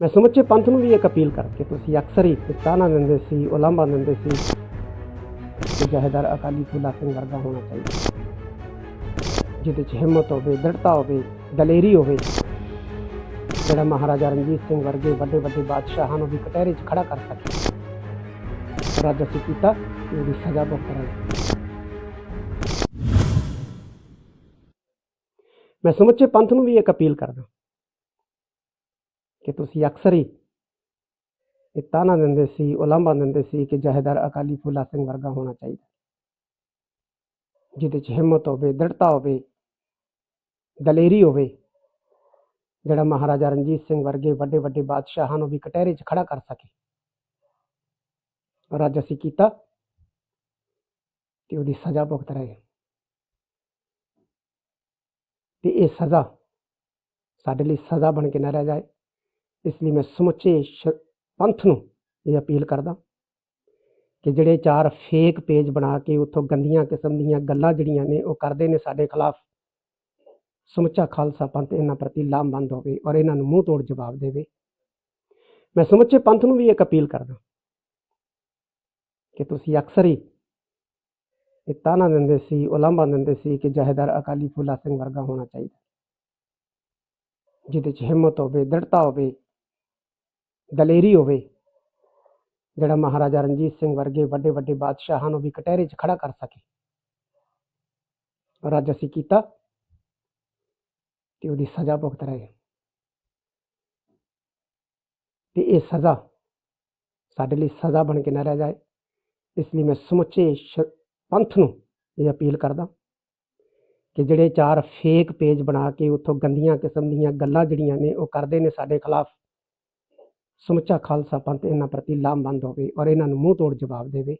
ਮੈਂ ਸਮੁੱਚੇ ਪੰਥ ਨੂੰ ਵੀ ਇੱਕ ਅਪੀਲ ਕਰਕੇ ਤੁਸੀਂ ਅਕਸਰ ਹੀ ਤਾਨਾ ਦਿੰਦੇ ਸੀ, ਉਲਾਂਭਾ ਦਿੰਦੇ ਸੀ। ਕਿ ਜਹੇਦਾਰ ਅਕਾਲੀ ਫੂਲਾ ਸਿੰਘ ਵਰਗਾ ਹੋਣਾ ਚਾਹੀਦਾ। ਜਿਹਦੇ 'ਚ ਹਿੰਮਤ ਹੋਵੇ, ਦ੍ਰਿੜਤਾ ਹੋਵੇ, ਦਲੇਰੀ ਹੋਵੇ, ਜਿਹੜਾ ਮਹਾਰਾਜਾ ਰਣਜੀਤ ਸਿੰਘ ਵਰਗੇ ਵੱਡੇ ਵੱਡੇ ਬਾਦਸ਼ਾਹਾਂ ਨੂੰ ਵੀ ਕਟਹਿਰੇ 'ਚ ਖੜਾ ਕਰ ਸਕੇ। ਪਰ ਅੱਜ ਅਸੀਂ ਕੀਤਾ, ਉਹਦੀ ਸਜ਼ਾ ਭੁਗਤਾਂਗੇ ਮੈਂ ਸਮੁੱਚੇ ਪੰਥ ਨੂੰ ਵੀ ਇੱਕ ਅਪੀਲ ਕਰਦਾ ਕਿ ਤੁਸੀਂ ਅਕਸਰ ਹੀ ਇਹ ਤਾਨਾ ਦਿੰਦੇ ਸੀ, ਉਲਾਂਭਾ ਦਿੰਦੇ ਸੀ ਕਿ ਜਹੇਦਾਰ ਅਕਾਲੀ ਫੂਲਾ ਸਿੰਘ ਵਰਗਾ ਹੋਣਾ ਚਾਹੀਦਾ। ਜਿਹਦੇ 'ਚ ਹਿੰਮਤ ਹੋਵੇ, ਦ੍ਰਿੜਤਾ ਹੋਵੇ, ਦਲੇਰੀ ਹੋਵੇ, ਜਿਹੜਾ ਮਹਾਰਾਜਾ ਰਣਜੀਤ ਸਿੰਘ ਵਰਗੇ ਵੱਡੇ ਵੱਡੇ ਬਾਦਸ਼ਾਹਾਂ ਨੂੰ ਵੀ ਕਟਹਿਰੇ 'ਚ ਖੜਾ ਕਰ ਸਕੇ। ਪਰ ਅੱਜ ਅਸੀਂ ਕੀਤਾ ਤੇ ਉਹਦੀ ਸਜ਼ਾ ਭੁਗਤ ਰਹੇ ਹਾਂ। ਤੇ ਇਹ ਸਜ਼ਾ ਸਾਡੇ ਲਈ ਸਜ਼ਾ ਬਣ ਕੇ ਨਾ ਰਹਿ ਜਾਏ। ਇਸ ਲਈ ਮੈਂ ਸਮੁੱਚੇ ਸ਼- ਪੰਥ ਨੂੰ ਇਹ ਅਪੀਲ ਕਰਦਾ ਕਿ ਜਿਹੜੇ ਚਾਰ ਫੇਕ ਪੇਜ ਬਣਾ ਕੇ ਉੱਥੋਂ ਗੰਦੀਆਂ ਕਿਸਮ ਦੀਆਂ ਗੱਲਾਂ ਜਿਹੜੀਆਂ ਨੇ ਉਹ ਕਰਦੇ ਨੇ ਸਾਡੇ ਖਿਲਾਫ ਸਮੁੱਚਾ ਖਾਲਸਾ ਪੰਥ ਇਹਨਾਂ ਪ੍ਰਤੀ ਲਾਮਬੰਦ ਹੋਵੇ ਔਰ ਇਹਨਾਂ ਨੂੰ ਮੂੰਹ ਤੋੜ ਜਵਾਬ ਦੇਵੇ ਮੈਂ ਸਮੁੱਚੇ ਪੰਥ ਨੂੰ ਵੀ ਇੱਕ ਅਪੀਲ ਕਰਦਾ ਕਿ ਤੁਸੀਂ ਅਕਸਰ ਹੀ ਇਹ ਤਾਨਾ ਦਿੰਦੇ ਸੀ ਉਲਾਂਭਾ ਦਿੰਦੇ ਸੀ ਕਿ ਜਹੇਦਾਰ ਅਕਾਲੀ ਫੂਲਾ ਸਿੰਘ ਵਰਗਾ ਹੋਣਾ ਚਾਹੀਦਾ ਜਿਹਦੇ 'ਚ ਹਿੰਮਤ ਹੋਵੇ ਦ੍ਰਿੜਤਾ ਹੋਵੇ ਦਲੇਰੀ ਹੋਵੇ, ਜਿਹੜਾ ਮਹਾਰਾਜਾ ਰਣਜੀਤ ਸਿੰਘ ਵਰਗੇ ਵੱਡੇ ਵੱਡੇ ਬਾਦਸ਼ਾਹਾਂ ਨੂੰ ਵੀ ਕਟਹਿਰੇ 'ਚ ਖੜਾ ਕਰ ਸਕੇ। ਪਰ ਅੱਜ ਅਸੀਂ ਕੀਤਾ ਤੇ ਉਹਦੀ ਸਜ਼ਾ ਭੁਗਤ ਰਹੇ ਹਾਂ। ਤੇ ਇਹ ਸਜ਼ਾ ਸਾਡੇ ਲਈ ਸਜ਼ਾ ਬਣ ਕੇ ਨਾ ਰਹਿ ਜਾਏ। ਇਸ ਲਈ ਮੈਂ ਸਮੁੱਚੇ ਸ਼- ਪੰਥ ਨੂੰ ਇਹ ਅਪੀਲ ਕਰਦਾ ਕਿ ਜਿਹੜੇ ਚਾਰ ਫੇਕ ਪੇਜ ਬਣਾ ਕੇ ਉੱਥੋਂ ਗੰਦੀਆਂ ਕਿਸਮ ਦੀਆਂ ਗੱਲਾਂ ਜਿਹੜੀਆਂ ਨੇ ਉਹ ਕਰਦੇ ਨੇ ਸਾਡੇ ਖਿਲਾਫ। ਸਮੁੱਚਾ ਖਾਲਸਾ ਪੰਥ ਇਹਨਾਂ ਪ੍ਰਤੀ ਲਾਮਬੰਦ ਹੋਵੇ ਔਰ ਇਹਨਾਂ ਨੂੰ ਮੂੰਹ ਤੋੜ ਜਵਾਬ ਦੇਵੇ।